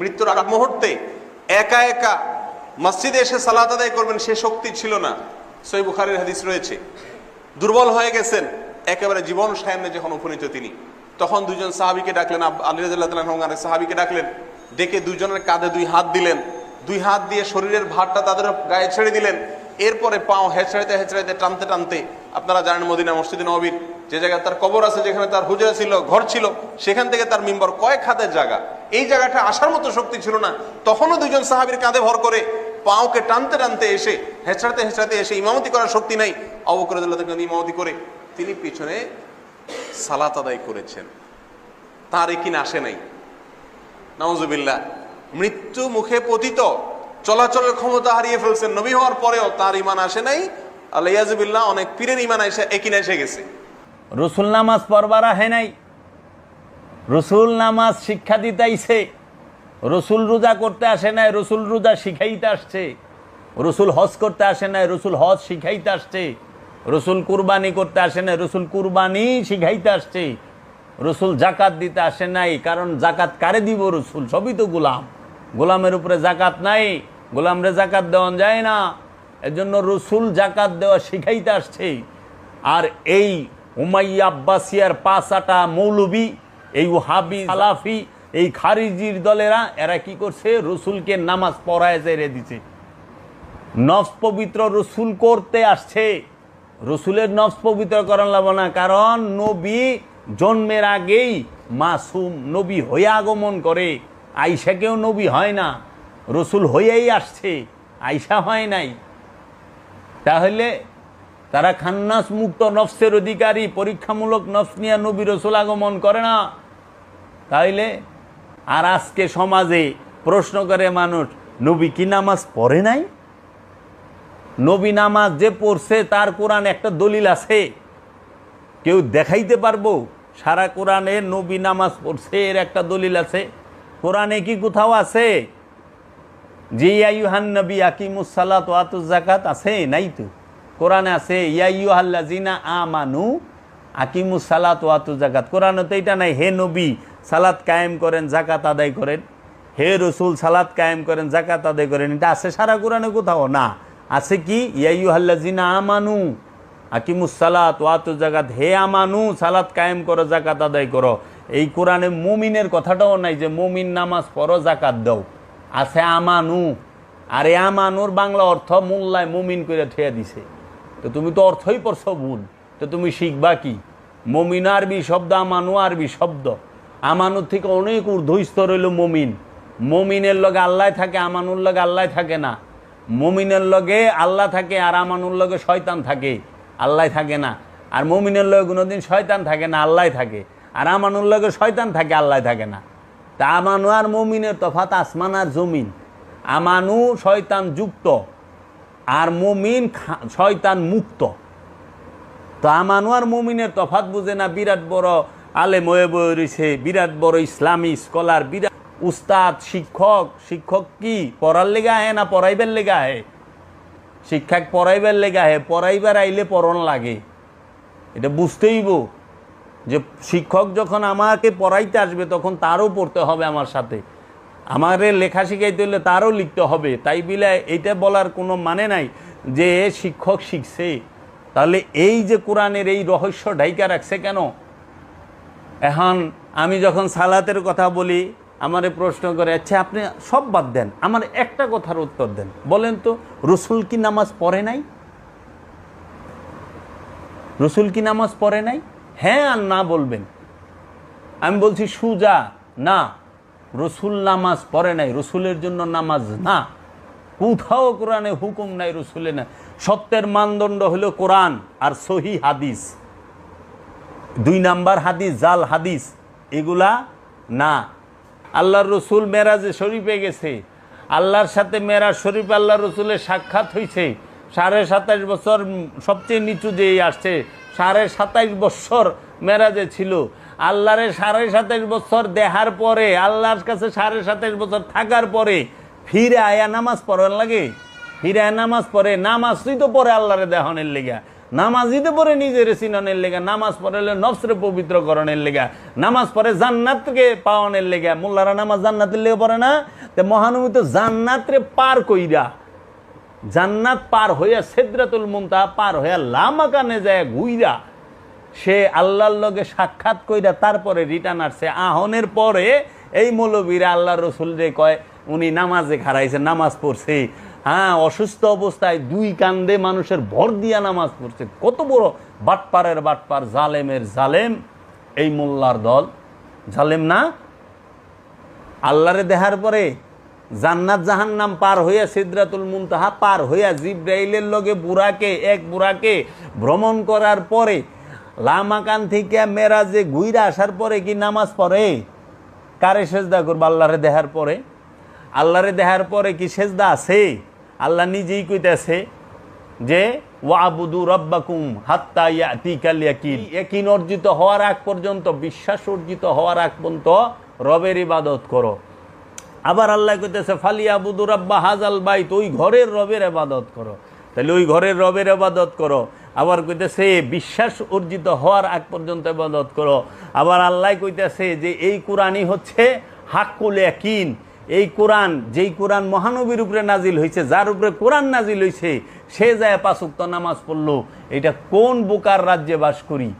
মৃত্যুর আগ মুহূর্তে একা একা মসজিদে এসে সালাত আদায় করবেন সে শক্তি ছিল না। সই বুখারের হাদিস রয়েছে। দুর্বল হয়ে গেছেন একেবারে জীবন সায়নে যখন উপনীত তিনি। তখন দুজন সাহাবিকে ডাকলেন আলিরাজ সাহাবিকে ডাকলেন, ডেকে দুজনের কাঁধে দুই হাত দিলেন। দুই হাত দিয়ে শরীরের ভারটা তাদের গায়ে ছেড়ে দিলেন। এরপরে পাও হেঁচড়াইতে হেঁচড়াইতে, টানতে টানতে, আপনারা জানেন মদিনা মসজিদ নবীর যে জায়গায় তার কবর আছে, যেখানে তার হুজরা ছিল, ঘর ছিল, সেখান থেকে তার মিম্বর কয়েক হাতের জায়গা। এই জায়গাটা আসার মতো শক্তি ছিল না। তখনও দুজন সাহাবির কাঁধে ভর করে পাওকে টানতে টানতে এসে হেঁচড়াতে হেঁচড়াতে এসে ইমামতি করার শক্তি নাই। অবকরদুল্লাহ ইমামতি করে তিনি পিছনে সালাত আদায় করেছেন। তার কিনা আসে নাই। নওয়াজুবিল্লাহ মৃত্যু মুখে পতিত চলাচলের ক্ষমতা হারিয়ে ফেলছেন নবী হওয়ার পরেও তার ইমান আসে নাই। আল্লাহ অনেক পীরের ইমান এসে একিনে এসে গেছে। রসুল নামাজ পড়বার আহে নাই। রসুল নামাজ শিক্ষা দিতাইছে। রসুল রোজা করতে আসে নাই, রসুল রোজা শিখাইতে আসছে। রসুল হজ করতে আসে নাই, রসুল হজ শিখাইতে আসছে। রসুল কুরবানি করতে আসে নাই, রসুল কুরবানি শিখাইতে আসছে। রসুল জাকাত দিতে আসে নাই, কারণ জাকাত কারে দিব রসুল? সবই তো গোলাম। গোলামের উপরে জাকাত নাই, গোলামরে জাকাত দেওয়া যায় না। এজন্য রসুল জাকাত দেওয়া শিখাইতে আসছে। আর এই উমাইয়া আব্বাসিয়ার পাঁচাটা মৌলবী, এই হাবি সালাফি, এই খারিজির দলেরা, এরা কি করছে? রসুলকে নামাজ পড়ায় জেরে দিছে। নফস পবিত্র রসুল করতে আসছে। রসুলের নফস পবিত্র করান লাভ না, কারণ নবী জন্মের আগেই মাসুম নবী হয়ে আগমন করে। আইসাকেও নবী হয় না, রসুল হয়েই আসছে, আইসা হয় নাই। তাহলে তারা খান্নাস মুক্ত নফসের অধিকারী, পরীক্ষামূলক নফস নিয়ে নবী রসুল আগমন করে না। তাইলে আর আজকে সমাজে প্রশ্ন করে মানুষ, নবী কি নামাজ পড়ে নাই? নবী নামাজ যে পড়ছে, তার কোরআন একটা দলিল আছে। কেউ দেখাইতে পারব? সারা কোরআনে নবী নামাজ পড়ছে, এর একটা দলিল আছে। কোরআনে কি কোথাও আছে? যে ইয়াইহান নবী আকিমুসাল্লাত ওয়াতুজ জাকাত আছে? নাই তো। কোরআনে আছে ইয়াইহাল্লাজিনা আমানু আকিমুস সালাত ওয়াতু জাকাত কোরআনে তো এটা নাই, হে নবী, সালাত কায়েম করেন জাকাত আদায় করেন। হে রসুল, সালাত কায়েম করেন জাকাত আদায় করেন। এটা আছে সারা কোরআনে কোথাও? না। আছে কি? ইয়াইহাল্লাজিনা আমানু আকিমুস সালাত ওয়াতু জাকাত হে আমানু, সালাত কায়েম করো জাকাত আদায় করো। এই কোরআনে মুমিনের কথাটাও নাই যে মুমিন নামাজ পড়ো জাকাত দাও। আছে আমানু। আর এ আমানুর বাংলা অর্থ মোল্লায় মুমিন করে ঠেয়া দিছে। তো তুমি তো অর্থই পড়ছো ভুল তো তুমি শিখবা কি? মমিন আরবি শব্দ, আমানু আরবি শব্দ। আমানুর থেকে অনেক ঊর্ধ্ব স্তর হইল মমিন। মমিনের লগে আল্লাহ থাকে, আমানুর লগে আল্লাহ থাকে না। মমিনের লগে আল্লাহ থাকে আর আমানুর লগে শয়তান থাকে। আল্লাহ থাকে না। আর মমিনের লগে কোনোদিন শয়তান থাকে না, আল্লাহ থাকে। আর আমানুর লগে শয়তান থাকে, আল্লাহ থাকে না। তা আমানু আর মমিনের তফাত আসমান আর জমিন। আমানু শয়তান যুক্ত, আর মমিন শয়তান মুক্ত। তো আমানু আর মমিনের তফাত বুঝে না, বিরাট বড় আলেম হয়ে বয়ে রয়েছে বিরাট বড় ইসলামী স্কলার, বিরাট উস্তাদ, শিক্ষক। শিক্ষক কি? পড়ার লেগে আহে না পড়াইবার লেগে আহে? শিক্ষক পড়াইবার লেগে আহে, পড়াইবার আইলে পড়ন লাগে। এটা বুঝতেইব। যে শিক্ষক যখন আমাকে পড়াইতে আসবে, তখন তারও পড়তে হবে আমার সাথে। আমারে লেখা শিখাইতে হলে তারও লিখতে হবে। তাই বিলে এইটা বলার কোনো মানে নাই যে শিক্ষক শিখছে। তাহলে এই যে কোরআনের এই রহস্য ঢাইকা রাখছে কেন? এখন আমি যখন সালাতের কথা বলি, আমারে প্রশ্ন করে আচ্ছা আপনি সব বাদ দেন। আমার একটা কথার উত্তর দেন। বলেন তো, রসুল কি নামাজ পড়ে নাই? রসুল কি নামাজ পড়ে নাই? হ্যাঁ আর না বলবেন। আমি বলছি, সুজা, না। রসুল নামাজ পড়ে নাই, রসুলের জন্য নামাজ না। কোথাও কোরআনে হুকুম নাই, রসুলে না। সত্যের মানদণ্ড হলো কোরআন আর সহি হাদিস। দুই নাম্বার হাদিস, জাল হাদিস, এগুলা না। আল্লাহর রসুল মেরাজে শরীফে গেছে। আল্লাহর সাথে মেরাজ শরীফ আল্লাহ রসুলের সাক্ষাৎ হয়েছে সাড়ে সাতাইশ বছর সবচেয়ে নিচু যেই আসছে, সাড়ে সাতাইশ বছর মেরাজে ছিল। আল্লাহরে সাড়ে সাতাইশ বছর দেহার পরে, আল্লাহর কাছে সাড়ে সাতাইশ বছর থাকার পরে ফিরে আয়া নামাজ পড়ার লাগে। ফিরে আয়া নামাজ পড়ে, নামাজ নামাজই তো পরে আল্লাহরে দেহনের লেগা। নামাজিতে পরে নিজের চিননের লেগা, নামাজ পড়লে নফসরে পবিত্রকরণের লেগা। নামাজ পড়ে জান্নাতকে পাওয়ানের লেগা। মোল্লারা নামাজ জান্নাতের লেগে পড়ে না? তে মহানবী তো জান্নাতরে পার কইরা জান্নাত পার হইয়া সেদ্রাতুল মুনতাহা পার হইয়া লামাকানে যায় ঘুইরা সে আল্লাহর লগে সাক্ষাৎ কইরা তারপরে রিটার্ন আসছে। আহনের পরে এই মৌলবীরা আল্লাহ রসুল রে কয়, উনি নামাজে খারাইছে নামাজ পড়ছে। হ্যাঁ অসুস্থ অবস্থায় দুই কান্দে মানুষের ভর দিয়া নামাজ পড়ছে। কত বড় বাটপারের বাটপার, জালেমের জালেম। এই মোল্লার দল। জালেম না? আল্লাহরে দেখার পরে জান্নাত জাহান্নাম পার হইয়া সিদ্রাতুল মুনতাহা পার হইয়া জিব্রাইলের লগে বুড়াকে এক বুড়াকে ভ্রমণ করার পরে লামাকান থেকে মেরাজে ঘুইরা আসার পরে কি নামাজ পড়ে? কারে সেজদা করব? আল্লাহরে দেখার পরে। আল্লাহরে দেহার পরে কি সেজদা আছে? আল্লাহ নিজেই কইতেছে যে, ওয়াবুদু রব্বাকুম হাত্তা ইয়াতিকাল ইয়াকিন। ইয়াকিন অর্জিত হওয়ার আগ পর্যন্ত, বিশ্বাস অর্জিত হওয়ার আগ পর্যন্ত রবের ইবাদত করো। আবার আল্লাহ কইতেছে ফালিয়া বুদু রাব্বা হাজাল বাইত ওই ঘরের রবের ইবাদত করো। তাহলে ওই ঘরের রবের ইবাদত করো। আবার কইতেছে, বিশ্বাস অর্জিত হওয়ার আগ পর্যন্ত ইবাদত করো। আবার আল্লাহ কইতেছে যে, এই কোরআনই হচ্ছে হাক্কুল একিন এই কোরআন, যেই কোরআন মহানবীর উপরে নাজিল হয়েছে যার উপরে কোরআন নাজিল হয়েছে সে যায় পাঁচুক্ত নামাজ পড়ল। এটা কোন বোকার রাজ্যে বাস করি?